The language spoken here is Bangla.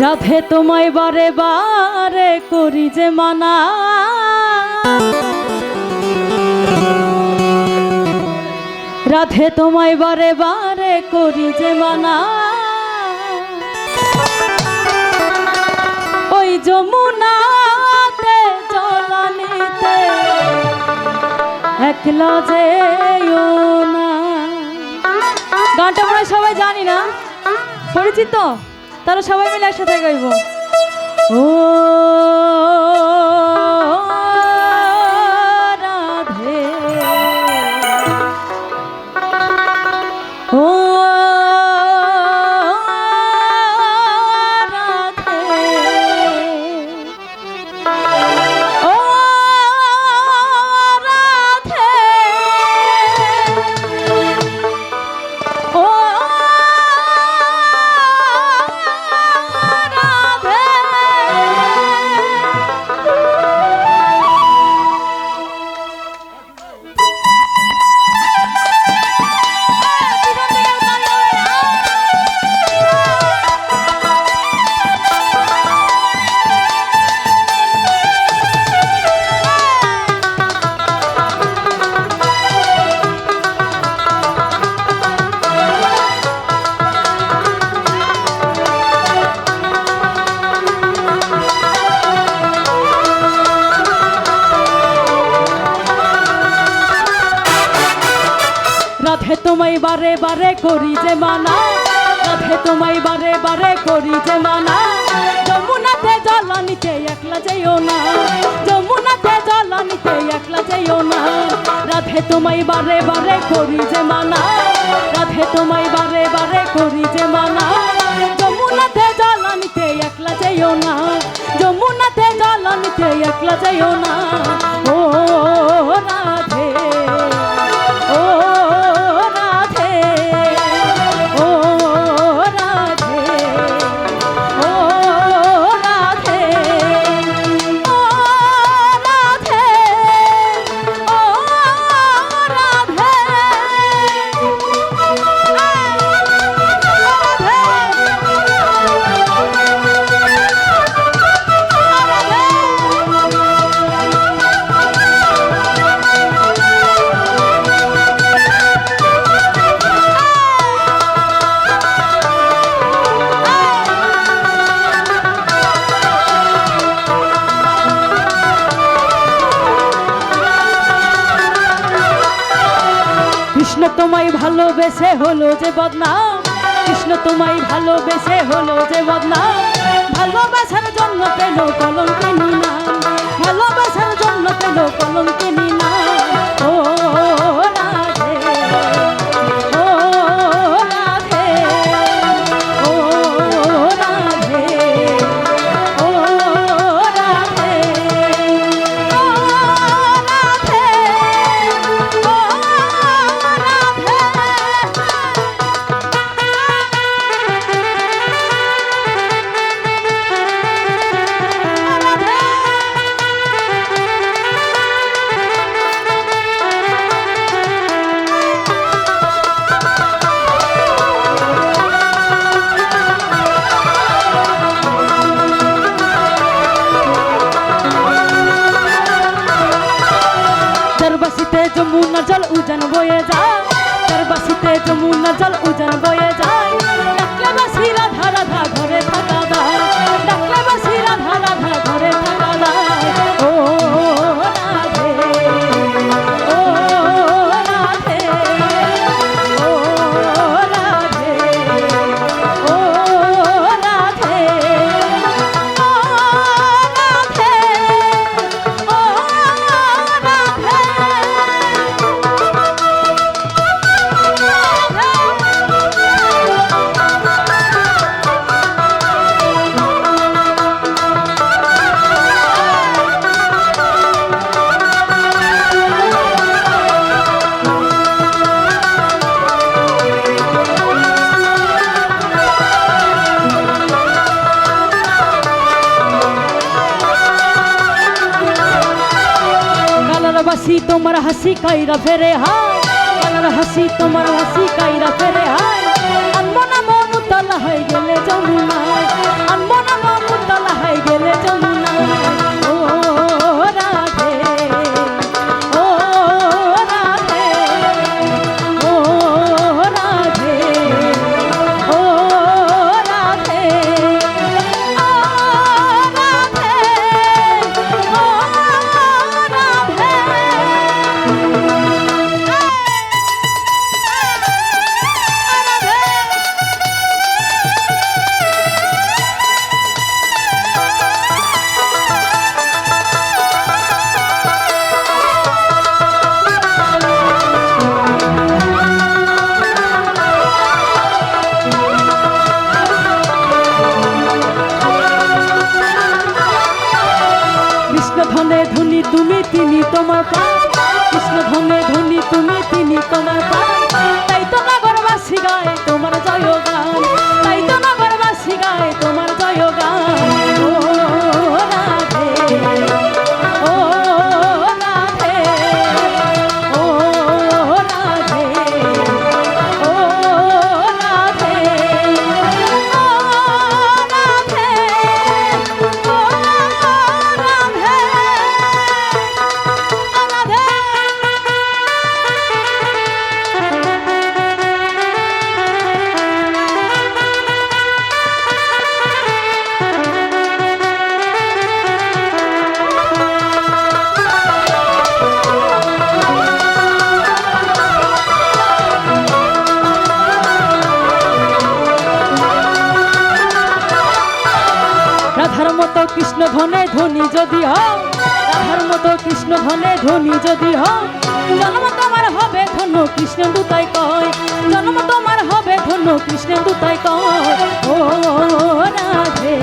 রাধে তোমায় বারে বারে করি যে মানা। রাধে তোমায় বারে বারে করি যে মানা। ওই যমুনাতে, জলানিতে একলা না। গানটা মনে সবাই জানি না? পরিচিত? তারা সবাই মিলে একসাথে গাইব। ও তোমায় বারে বারে করি যে মানা। রাধে তোমায় বারে বারে করি যে মানা। যমুনাতে জলানিতে একলা যেও না। যমুনাতে জলানিতে একলা যেও না। রাধে তোমায় বারে বারে করি যে মানা। রাধে তোমায় বারে বারে করি যে মানা। যমুনাতে জলানিতে একলা যেও না। যমুনাতে জলানিতে একলা যেও না। ও রাধে কৃষ্ণ তোমায় ভালোবেসে হলো যে বদনাম। কৃষ্ণ তোমায় ভালোবেসে হলো যে বদনাম। ভালোবাসার জন্য পেল কলঙ্কিনী না ভালোবাসার জন্য পেল কলঙ্কিনী না যমুনা জল উজান বয়ে যায়। তোমার হাসি কাইরা ফেরে হায়। হাসি তোমার হাসি কাইরা ফেরে হায়। আনমনা মন উতলা হয়ে গেলে মায়। আনমনা ধনে ধনী তুমি তিনি তোমার কৃষ্ণ ধনে ধনী তুমি তিনি তোমার তাই তো নগরবাসী গায় তোমার জয় ধনে ধনী যদি হও মতো কৃষ্ণ ধনে ধনী যদি হও তোমার হবে ধন্য কৃষ্ণ দুতাই কয়, জন্ম তোমার হবে ধন্য কৃষ্ণ দুতাই কয়। ও রাধে।